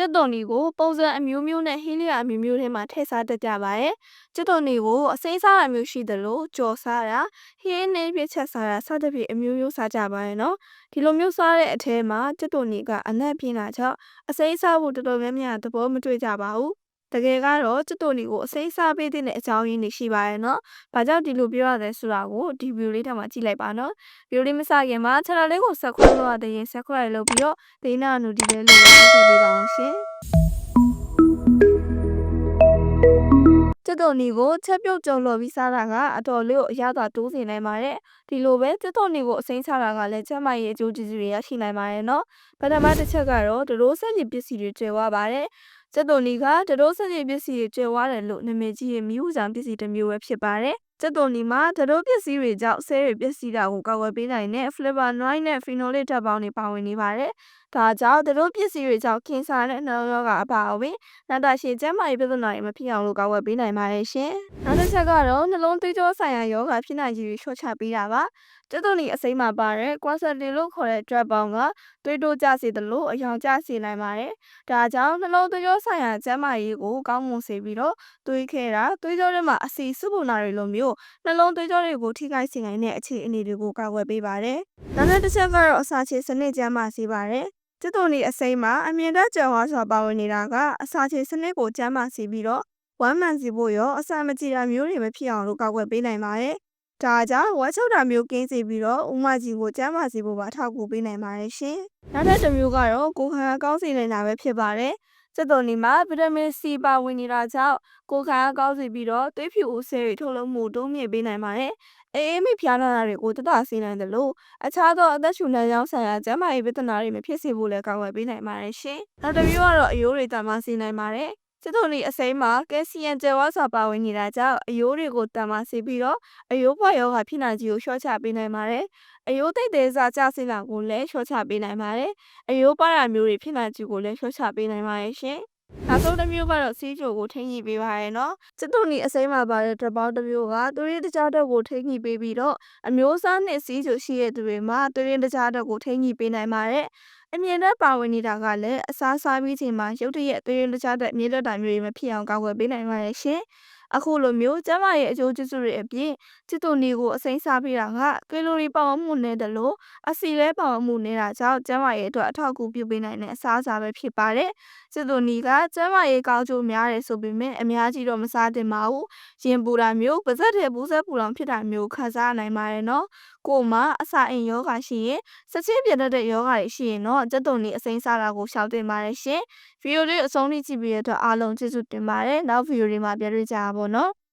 ကျက်သွန်နီကိုပုံစံအမျိုးမျိုးနဲ့ဟင်းလျာအမျိုးမျိုးထဲမှာထည့်စားတတ်ကြပါတယ်။ကျက်သွန်နီကိုအစိမ်းစားတာမျိုးရှိသလိုကြော်စားတာဟင်းနဲ့ပြည့်ချက်စားတာစသဖြင့်အမျိုးမျိုးစားကြပါရဲ့နော်။ဒီလိုမျိုးစားတဲ့အထဲမှာကျက်သွန်နီကအနက်ပြင်းတာကြောင့်အစိမ်းစားဖို့တော်တော်များများသဘောမတွေ့ကြပါဘူး။ တကယ်ကတော့ကျက်သွန်နီကိုအစိမ်းစားပေးတဲ့အကြောင်းရင်းတွေရှိပါရဲ့နော်။ဘာကြောင့်ဒီလိုပြောရလဲဆိုတာကိုဒီဗီဒီယိုလေးထဲမှာကြည့်လိုက်ပါနော်။ဗီဒီယိုလေးမစခင်မှာ channel လေးကို subscribe လုပ်ရတဲ့ရင် subscribe လုပ်ပြီးတော့ဒေနာနူဒီလေးလေးကိုထည့်ပေးပါအောင်ရှင်။ ကျက်သွန်နီကိုချက်ပြုတ်ကြုံလို့ပြီးစားတာကအတော်လေးကိုအရသာတိုးစေနိုင်ပါတယ်။ဒီလိုပဲကျက်သွန်နီကိုအစိမ်းစားတာကလည်းကျန်းမာရေးအကျိုးကျေးဇူးတွေရရှိနိုင်ပါတယ်နော်။ပထမတစ်ချက်ကတော့ဒရိုးဆက်ကြီးပစ္စည်းတွေကျွဲဝပါတယ်။ကျက်သွန်နီကဒရိုးဆက်ကြီးပစ္စည်းတွေကျွဲဝတယ်လို့နာမည်ကြီးရဲ့မြူးဆောင်ပစ္စည်းတစ်မျိုးပဲဖြစ်ပါတယ်။ကျက်သွန်နီမှာဒရိုးပစ္စည်းတွေကြောင့်ဆဲတွေပျက်စီးတာကိုကာကွယ်ပေးနိုင်တဲ့ flavonoid နဲ့ phenolic ဓာတ်ပေါင်းတွေပါဝင်နေပါတယ်။ဒါကြောင့်ဒရိုးပစ္စည်းတွေကြောင့်ကင်ဆာနဲ့နှလုံးရောဂါအပါအဝင်နာတာရှည်ကျန်းမာရေးပြဿနာတွေမဖြစ်အောင်လို့ကာကွယ်ပေးနိုင်ပါတယ်ရှင်။နောက်တစ်ချက်ကတော့နှလုံးသွေးကြောဆိုင်ရာရောဂါဖြစ်နိုင်ခြေတွေလျှော့ချပေးတာပါ။ကျက်သွန်နီအစိမ်းမှာပါတဲ့ quercetin လို့ခေါ်တဲ့ drug ပေါင်းကသွေးတိုးကျစေသလိုအယောင်ကျစေနိုင်ပါတယ်။ဒါကြောင့်နှလုံးသွေးကြောဆိုင်ရာကျန်းမာရေးကိုကောင်းမွန်စေပြီးတော့သွေးခဲတာသွေးကြောထဲမှာအဆီစုပုံနာတွေလိုမျိုးနှလုံးသွေးကြောတွေကိုထိခိုက်စေနိုင်တဲ့အခြေအနေတွေကိုကာကွယ်ပေးပါတယ်။နောက်တစ်ချက်ကတော့အစာချေစနစ်ကျန်းမာစေပါတယ်။ ကျက်သွန်နီအစိမ်းမှာအမြင့်တက်ကြွယ်ဝစွာပါဝင်နေတာကအစာချေစနစ်ကိုကျန်းမာစေပြီးတော့ဝမ်းမှန်စေဖို့ရောအစာမကြေတာမျိုးတွေမဖြစ်အောင်လို့ကာကွယ်ပေးနိုင်ပါတယ်။ဒါကြောင့်ဝက်ချုပ်တာမျိုးကင်းစေပြီးတော့ဥမကြီးကိုကျန်းမာစေဖို့ပါထောက်ကူပေးနိုင်ပါတယ်ရှင်။နောက်ထပ်တစ်မျိုးကတော့ကိုယ်ခံအားကောင်းစေနိုင်တာပဲဖြစ်ပါတယ်။ ကျက်သွန်နီမှာဗီတာမင်စီပါဝင်နေတာကြောင့်ကိုယ်ခံအားကောင်းစေပြီးတော့သွေးဖြူဦးဆဲတွေထုတ်လုပ်မှုတိုးမြင့်ပေးနိုင်ပါတယ်။အေးအေးမိဖျားနာတာတွေကိုတတဆေးနိုင်တယ်လို့အခြားသောအသက်ရှူလမ်းကြောင်းဆိုင်ရာကျန်းမာရေးပြဿနာတွေမဖြစ်စေဖို့လည်းကာကွယ်ပေးနိုင်ပါတယ်ရှင်။နောက်တစ်မျိုးကတော့အယိုးတွေတာမစေနိုင်ပါတယ်။ စစ်တို့နီအစိမ်းမှာကယ်ဆီယမ်ကျယ်ဝါစွာပါဝင်နေတာကြောင့်အယိုးတွေကိုတန်မာစေပြီးတော့အယိုးပွားရောဂါဖြစ်နိုင်ခြေကိုလျှော့ချပေးနိုင်ပါတယ်။အယိုးသိပ်သေးစားကျဆင်းတာကိုလည်းလျှော့ချပေးနိုင်ပါတယ်။အယိုးပါတာမျိုးတွေဖြစ်နိုင်ခြေကိုလည်းလျှော့ချပေးနိုင်ပါတယ်ရှင်။ နောက်ဆုံးတစ်မျိုးကတော့စီးချိုကိုထိန်းညှိပေးပါရဲ့နော်။စစ်တို့နီအစိမ်းမှာပါတဲ့တပေါင်းတစ်မျိုးကသွေးရင်းတကြားတော့ကိုထိန်းညှိပေးပြီးတော့အမျိုးအစားနဲ့စီးချိုရှိတဲ့သူတွေမှာသွေးရင်းတကြားတော့ကိုထိန်းညှိပေးနိုင်ပါတယ်။အမြင်နဲ့ပါဝင်နေတာကလည်းအစားစားပြီးချိန်မှာရုတ်တရက်သွေးရင်းတကြားတဲ့မြေလက်တာမျိုးတွေမဖြစ်အောင်ကာကွယ်ပေးနိုင်ပါရဲ့ရှင်။ အခုလိုမျိုးကျန်းမာရေးအကျိုးကျေးဇူးတွေအပြင်ချစ်တူနီကိုအစိမ်းစားပေးတာကကီလိုရီပါဝင်မှုနည်းတယ်လို့အစီလဲပါဝင်မှုနေတာကြောင့်ကျန်းမာရေးအတွက်အထောက်အကူပြုပေးနိုင်တဲ့အစားအစာပဲဖြစ်ပါတယ်။ချစ်တူနီကကျန်းမာရေးကောင်းကျိုးများတယ်ဆိုပေမဲ့အများကြီးတော့မစားသင့်ပါဘူး။ရင်ပူတာမျိုးပါးစပ်ထဲဘူးဆက်ပူလောင်ဖြစ်တာမျိုးခံစားနိုင်ပါတယ်နော်။ကို့မှာအစာအိမ်ယောဂရှိရင်စချင်းပြတ်တဲ့ယောဂတွေရှိရင်တော့ကျက်တုံနီအစိမ်းစားတာကိုရှောင်တင်ပါတယ်ရှင်။ဗီဒီယိုလေးအဆုံးထိကြည့်ပြီးတဲ့အတွက်အားလုံးကျေးဇူးတင်ပါတယ်။နောက်ဗီဒီယိုတွေမှာပြန်တွေ့ကြပါဘောနော်။